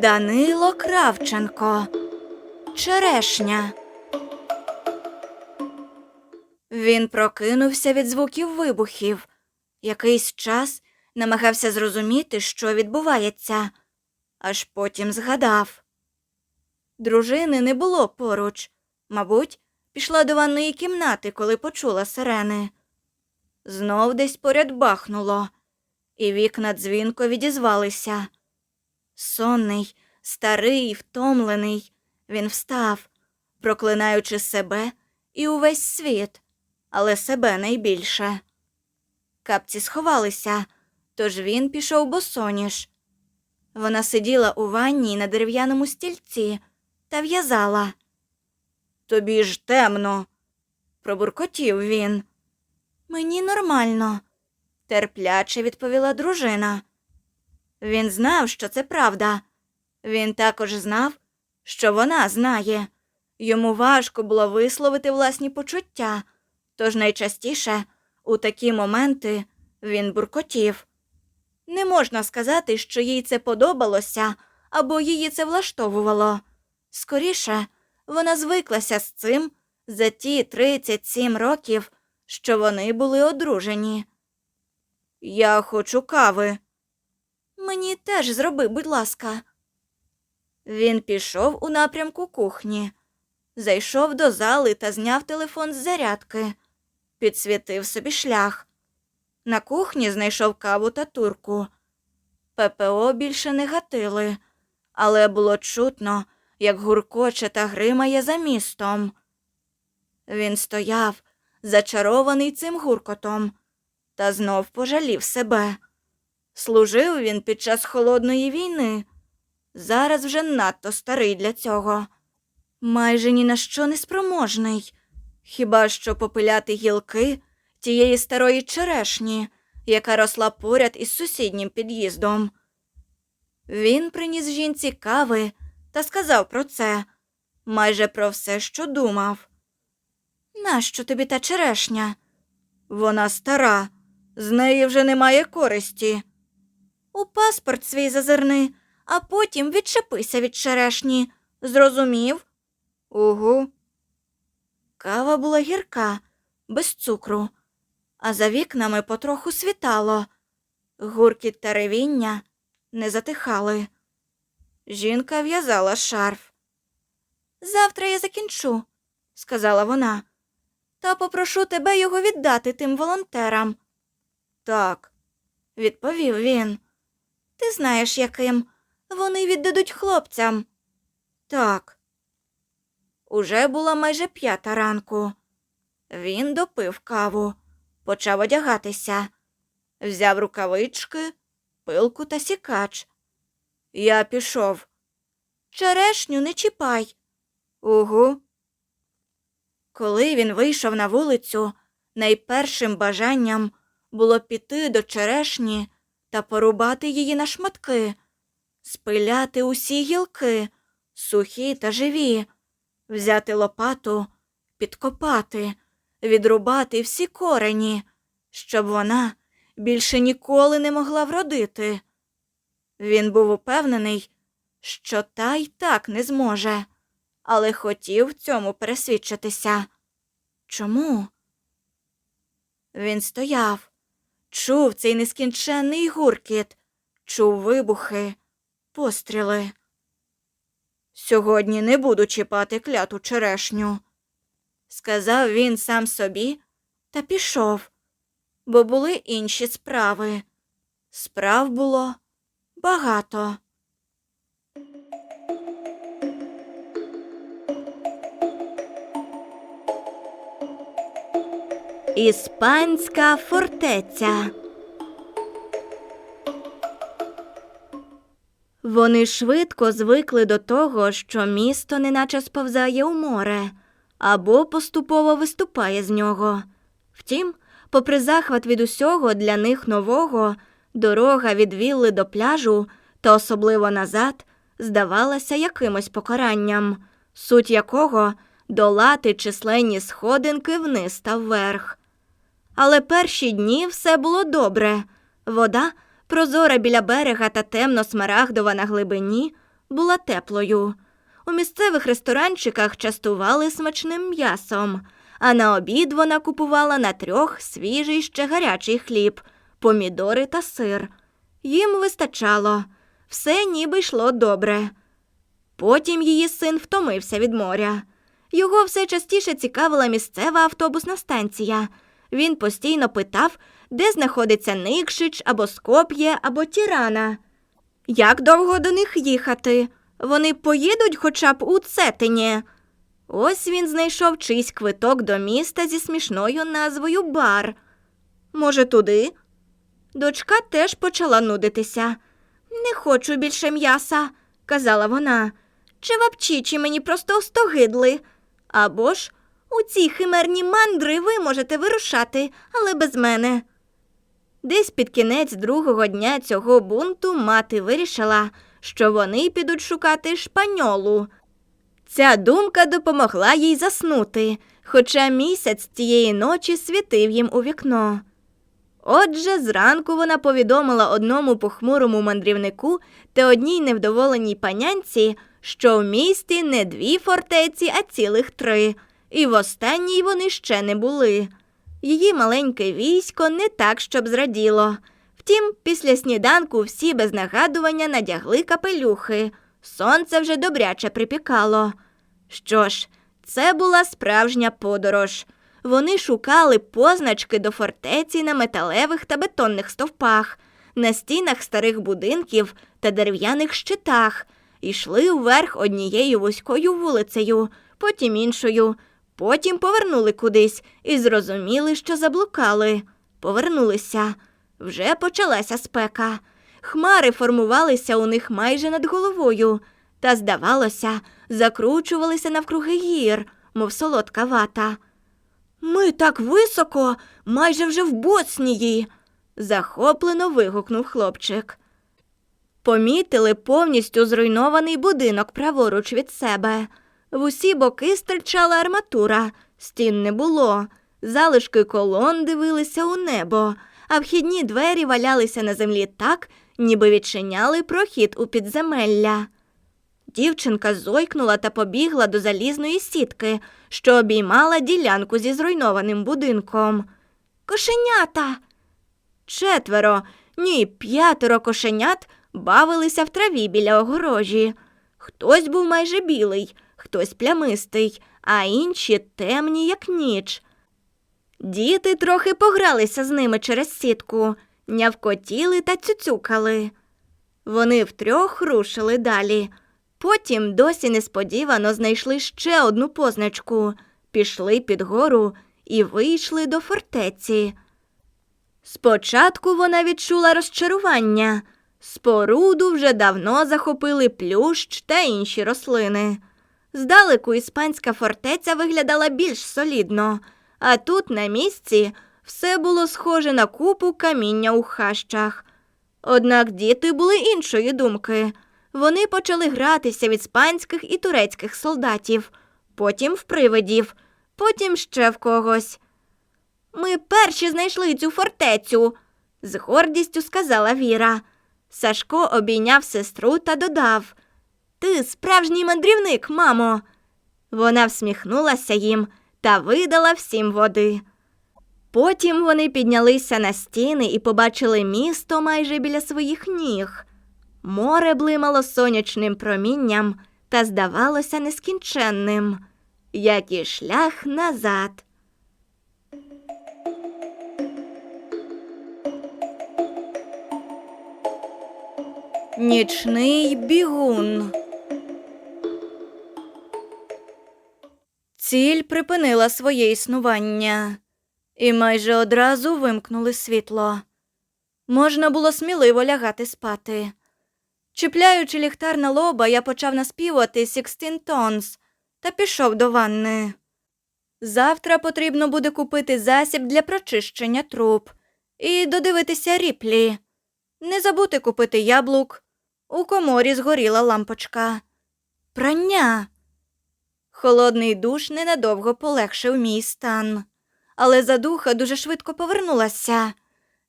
Данило Кравченко. Черешня. Він прокинувся від звуків вибухів. Якийсь час намагався зрозуміти, що відбувається, аж потім згадав. Дружини не було поруч. Мабуть, пішла до ванної кімнати, коли почула сирени. Знов десь поряд бахнуло, і вікна дзвінко відізвалися. Сонний, старий, втомлений, він встав, проклинаючи себе і увесь світ, але себе найбільше. Капці сховалися, тож він пішов босоніж. Вона сиділа у ванні на дерев'яному стільці та в'язала. Тобі ж темно, пробуркотів він. Мені нормально, терпляче відповіла дружина. Він знав, що це правда. Він також знав, що вона знає. Йому важко було висловити власні почуття, тож найчастіше у такі моменти він буркотів. Не можна сказати, що їй це подобалося або її це влаштовувало. Скоріше, вона звиклася з цим за ті 37 років, що вони були одружені. Я хочу кави. Мені теж зроби, будь ласка. Він пішов у напрямку кухні, зайшов до зали та зняв телефон з зарядки, підсвітив собі шлях. На кухні знайшов каву та турку. ППО більше не гатили, але було чутно, як гуркоче та гримає за містом. Він стояв, зачарований цим гуркотом, та знов пожалів себе. Служив він під час холодної війни. Зараз вже надто старий для цього. Майже ні на що не спроможний, хіба що попиляти гілки тієї старої черешні, яка росла поряд із сусіднім під'їздом. Він приніс жінці кави та сказав про це, майже про все, що думав. Нащо тобі та черешня? Вона стара, з неї вже немає користі. У паспорт свій зазирни, а потім відчепися від черешні. Зрозумів? Угу. Кава була гірка, без цукру, а за вікнами потроху світало. Гуркіт та ревіння не затихали. Жінка в'язала шарф. Завтра я закінчу, сказала вона, та попрошу тебе його віддати тим волонтерам. Так, відповів він. Ти знаєш, яким. Вони віддадуть хлопцям. Так. Уже була майже п'ята ранку. Він допив каву, почав одягатися, взяв рукавички, пилку та сікач. Я пішов. Черешню не чіпай. Угу. Коли він вийшов на вулицю, найпершим бажанням було піти до черешні та порубати її на шматки, спиляти усі гілки, сухі та живі, взяти лопату, підкопати, відрубати всі корені, щоб вона більше ніколи не могла вродити. Він був упевнений, що та й так не зможе, але хотів цьому пересвідчитися. Чому? Він стояв, чув цей нескінченний гуркіт, чув вибухи, постріли. Сьогодні не буду чіпати кляту черешню, сказав він сам собі та пішов, бо були інші справи. Справ було багато. Іспанська фортеця. Вони швидко звикли до того, що місто неначе сповзає у море або поступово виступає з нього. Втім, попри захват від усього для них нового, дорога від вілли до пляжу та особливо назад здавалася якимось покаранням, суть якого долати численні сходинки вниз та вверх. Але перші дні все було добре. Вода, прозора біля берега та темно смарагдова на глибині, була теплою. У місцевих ресторанчиках частували смачним м'ясом, а на обід вона купувала на трьох свіжий ще гарячий хліб, помідори та сир. Їм вистачало, все ніби йшло добре. Потім її син втомився від моря. Його все частіше цікавила місцева автобусна станція. Він постійно питав, де знаходиться Никшич або Скоп'є, або Тірана. Як довго до них їхати? Вони поїдуть хоча б у Цетині. Ось він знайшов чийсь квиток до міста зі смішною назвою Бар. Може, туди? Дочка теж почала нудитися. Не хочу більше м'яса, казала вона. Чи вапчичі мені просто остогидли. Або ж у ці химерні мандри ви можете вирушати, але без мене. Десь під кінець другого дня цього бунту мати вирішила, що вони підуть шукати шпаньолу. Ця думка допомогла їй заснути, хоча місяць тієї ночі світив їм у вікно. Отже, зранку вона повідомила одному похмурому мандрівнику та одній невдоволеній панянці, що в місті не дві фортеці, а цілих три, і в останній вони ще не були. Її маленьке військо не так, щоб зраділо. Втім, після сніданку всі без нагадування надягли капелюхи. Сонце вже добряче припікало. Що ж, це була справжня подорож. Вони шукали позначки до фортеці на металевих та бетонних стовпах, на стінах старих будинків та дерев'яних щитах, йшли вверх однією вузькою вулицею, потім іншою, потім повернули кудись і зрозуміли, що заблукали. Повернулися. Вже почалася спека. Хмари формувалися у них майже над головою, та, здавалося, закручувалися навкруги гір, мов солодка вата. Ми так високо, майже вже в Боснії, захоплено вигукнув хлопчик. Помітили повністю зруйнований будинок праворуч від себе. В усі боки стирчала арматура, стін не було. Залишки колон дивилися у небо, а вхідні двері валялися на землі так, ніби відчиняли прохід у підземелля. Дівчинка зойкнула та побігла до залізної сітки, що обіймала ділянку зі зруйнованим будинком. Кошенята. Четверо, ні, п'ятеро кошенят бавилися в траві біля огорожі. Хтось був майже білий, хтось плямистий, а інші темні, як ніч. Діти трохи погралися з ними через сітку, нявкотіли та цюцюкали. Вони втрьох рушили далі. Потім досі несподівано знайшли ще одну позначку, пішли під гору і вийшли до фортеці. Спочатку вона відчула розчарування. Споруду вже давно захопили плющ та інші рослини. Здалеку іспанська фортеця виглядала більш солідно, а тут на місці все було схоже на купу каміння у хащах. Однак діти були іншої думки. Вони почали гратися в іспанських і турецьких солдатів, потім в привидів, потім ще в когось. Ми перші знайшли цю фортецю, з гордістю сказала Віра. Сашко обійняв сестру та додав Ти справжній мандрівник, мамо. Вона всміхнулася їм та видала всім води. Потім вони піднялися на стіни і побачили місто майже біля своїх ніг. Море блимало сонячним промінням та здавалося нескінченним, як і шлях назад. Нічний бігун. Ціль припинила своє існування, і майже одразу вимкнули світло. Можна було сміливо лягати спати. Чіпляючи ліхтар на лоба, я почав наспівати Sixteen Tons та пішов до ванни. Завтра потрібно буде купити засіб для прочищення труб і додивитися ріплі. Не забути купити яблук. У коморі згоріла лампочка. Прання. Холодний душ ненадовго полегшив мій стан, але задуха дуже швидко повернулася.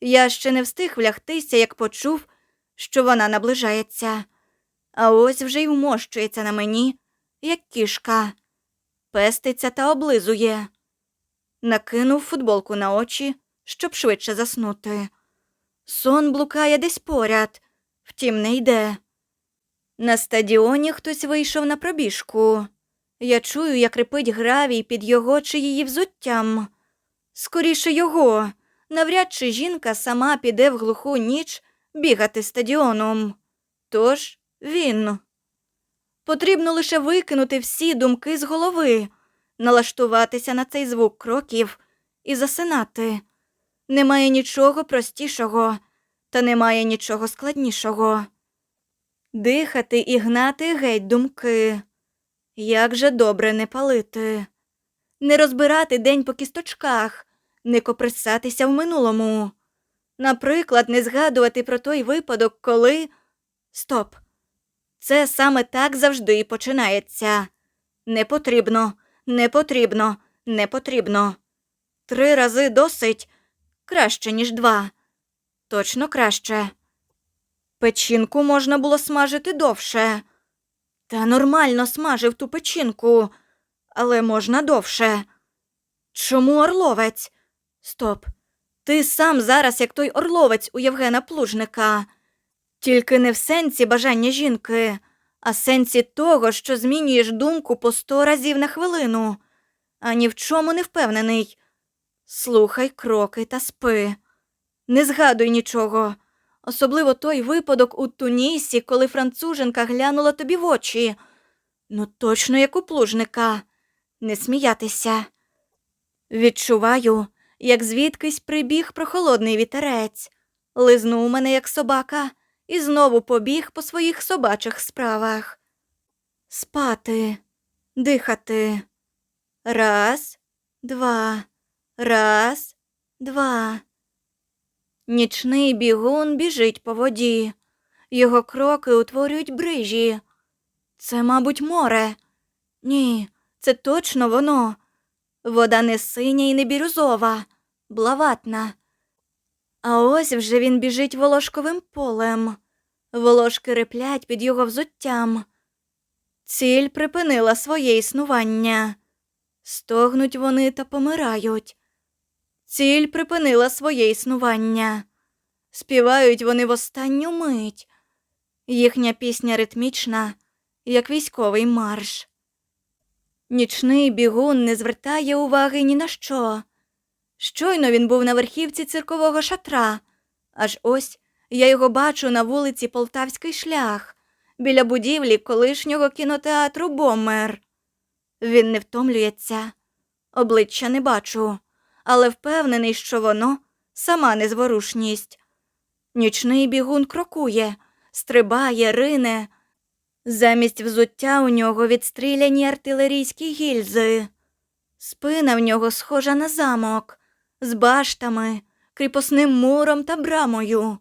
Я ще не встиг влягтися, як почув, що вона наближається. А ось вже й вмощується на мені, як кішка, пеститься та облизує. Накинув футболку на очі, щоб швидше заснути. Сон блукає десь поряд, втім не йде. На стадіоні хтось вийшов на пробіжку. Я чую, як рипить гравій під його чи її взуттям. Скоріше його, навряд чи жінка сама піде в глуху ніч бігати стадіоном. Тож він. Потрібно лише викинути всі думки з голови, налаштуватися на цей звук кроків і засинати. Немає нічого простішого, та немає нічого складнішого. Дихати і гнати геть думки. Як же добре не палити, не розбирати день по кісточках, не коприсатися в минулому. Наприклад, не згадувати про той випадок, коли. Стоп. Це саме так завжди і починається. Не потрібно, не потрібно, не потрібно. Три рази досить краще, ніж два. Точно краще. Печінку можна було смажити довше. Та нормально смажив ту печінку, але можна довше. Чому орловець? Стоп. Ти сам зараз як той орловець у Євгена Плужника. Тільки не в сенсі бажання жінки, а в сенсі того, що змінюєш думку по сто разів на хвилину, а ні в чому не впевнений. Слухай кроки та спи. Не згадуй нічого. Особливо той випадок у Тунісі, коли француженка глянула тобі в очі. Ну, точно як у плужника. Не сміятися. Відчуваю, як звідкись прибіг прохолодний вітерець, лизнув мене, як собака, і знову побіг по своїх собачих справах. Спати, дихати. Раз, два, раз, два. Нічний бігун біжить по воді. Його кроки утворюють брижі. Це, мабуть, море. Ні, це точно воно. Вода не синя і не бірюзова, блаватна. А ось вже він біжить волошковим полем. Волошки реплять під його взуттям. Ціль припинила своє існування. Стогнуть вони та помирають. Ціль припинила своє існування. Співають вони в останню мить. Їхня пісня ритмічна, як військовий марш. Нічний бігун не звертає уваги ні на що. Щойно він був на верхівці циркового шатра, аж ось я його бачу на вулиці Полтавський шлях, біля будівлі колишнього кінотеатру Бомер. Він не втомлюється, обличчя не бачу, але впевнений, що воно сама незворушність. Нічний бігун крокує, стрибає, рине. Замість взуття у нього відстріляні артилерійські гільзи. Спина в нього схожа на замок, з баштами, кріпосним муром та брамою.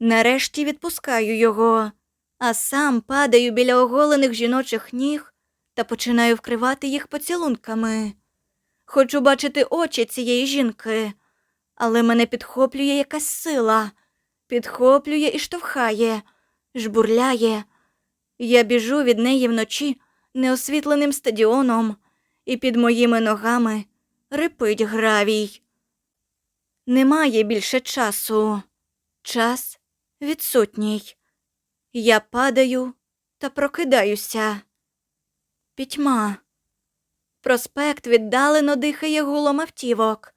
Нарешті відпускаю його, а сам падаю біля оголених жіночих ніг та починаю вкривати їх поцілунками. Хочу бачити очі цієї жінки, але мене підхоплює якась сила, підхоплює і штовхає, жбурляє. Я біжу від неї вночі неосвітленим стадіоном, і під моїми ногами рипить гравій. Немає більше часу. Час відсутній. Я падаю та прокидаюся. Пітьма. Проспект віддалено дихає гулом автівок.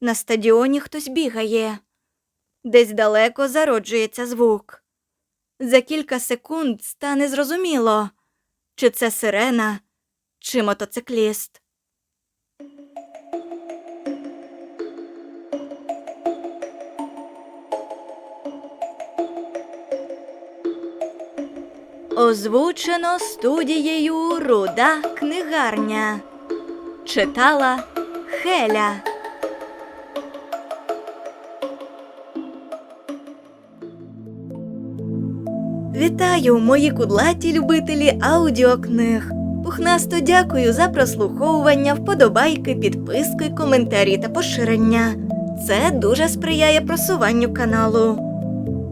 На стадіоні хтось бігає. Десь далеко зароджується звук. За кілька секунд стане зрозуміло, чи це сирена, чи мотоцикліст. Озвучено студією Руда книгарня. Читала Хеля. Вітаю, мої кудлаті любителі аудіокниг. Пухнасто дякую за прослуховування, вподобайки, підписки, коментарі та поширення. Це дуже сприяє просуванню каналу.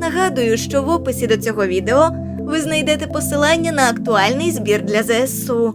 Нагадую, що в описі до цього відео ви знайдете посилання на актуальний збір для ЗСУ.